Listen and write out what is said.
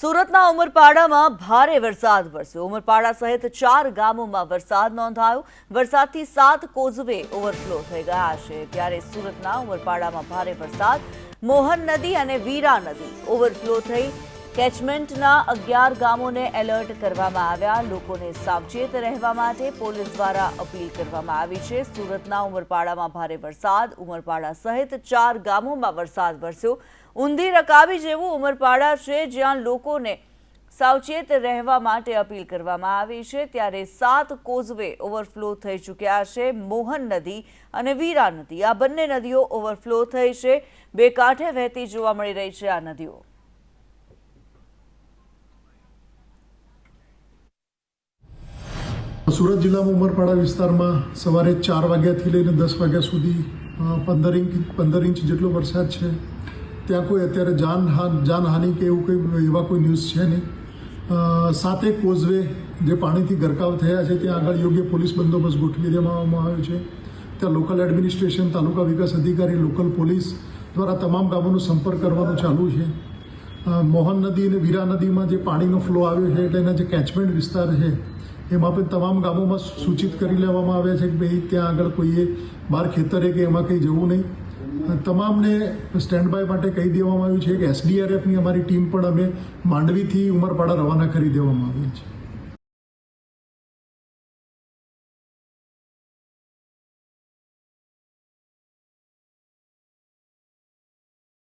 સુરતના ઉમરપાડામાં ભારે વરસાદ વરસ્યો. ઉમરપાડા સહિત ચાર ગામોમાં વરસાદ નોંધાયો. વરસાદથી સાત કોઝવે ઓવરફ્લો થઈ ગયા છે. ત્યારે સુરતના ઉમરપાડામાં ભારે વરસાદ. મોહન નદી અને વીરા નદી ઓવરફ્લો થઈ કેચમેન્ટના અગિયાર ગામોને એલર્ટ કરવામાં આવ્યા. લોકોને સાવચેત રહેવા માટે પોલીસ દ્વારા અપીલ કરવામાં આવી છે. સુરતના ઉમરપાડામાં ભારે વરસાદ. ઉમરપાડા સહિત ચાર ગામોમાં વરસાદ વરસ્યો. ઊંધી રકાબી જેવું ઉમરપાડા છે, જ્યાં લોકોને સાવચેત રહેવા માટે અપીલ કરવામાં આવી છે. ત્યારે સાત કોઝવે ઓવરફ્લો થઈ ચૂક્યા છે. મોહન નદી અને વીરા નદી. આ બંને નદીઓ ઓવરફ્લો થઈ છે. બે કાંઠે વહેતી જોવા મળી રહી છે આ નદીઓ. સુરત જિલ્લામાં ઉમરપાડા વિસ્તારમાં સવારે ચાર વાગ્યાથી લઈને દસ વાગ્યા સુધી પંદર ઇંચ પંદર ઇંચ જેટલો વરસાદ છે. ત્યાં કોઈ અત્યારે જાનહાન જાનહાનિ કે એવું કંઈ, એવા કોઈ ન્યૂઝ છે નહીં. સાતે કોઝવે જે પાણીથી ગરકાવ થયા છે, ત્યાં આગળ યોગ્ય પોલીસ બંદોબસ્ત ગોઠવી દેવામાં આવ્યો છે. ત્યાં લોકલ એડમિનિસ્ટ્રેશન, તાલુકા વિકાસ અધિકારી, લોકલ પોલીસ દ્વારા તમામ ગામોનો સંપર્ક કરવાનું ચાલુ છે. મોહન નદી અને વીરા નદીમાં જે પાણીનો ફ્લો આવ્યો છે, એટલે એના જે કેચમેન્ટ વિસ્તાર છે એમાં પણ તમામ ગામોમાં સૂચિત કરી લેવામાં આવ્યા છે કે ભાઈ ત્યાં આગળ કોઈએ બહાર ખેતરે કે એમાં કંઈ જવું નહીં. તમામને સ્ટેન્ડ બાય માટે કહી દેવામાં આવ્યું છે કે એસડીઆરએફની અમારી ટીમ પણ અમે માંડવીથી ઉમરપાડા રવાના કરી દેવામાં આવેલ છે.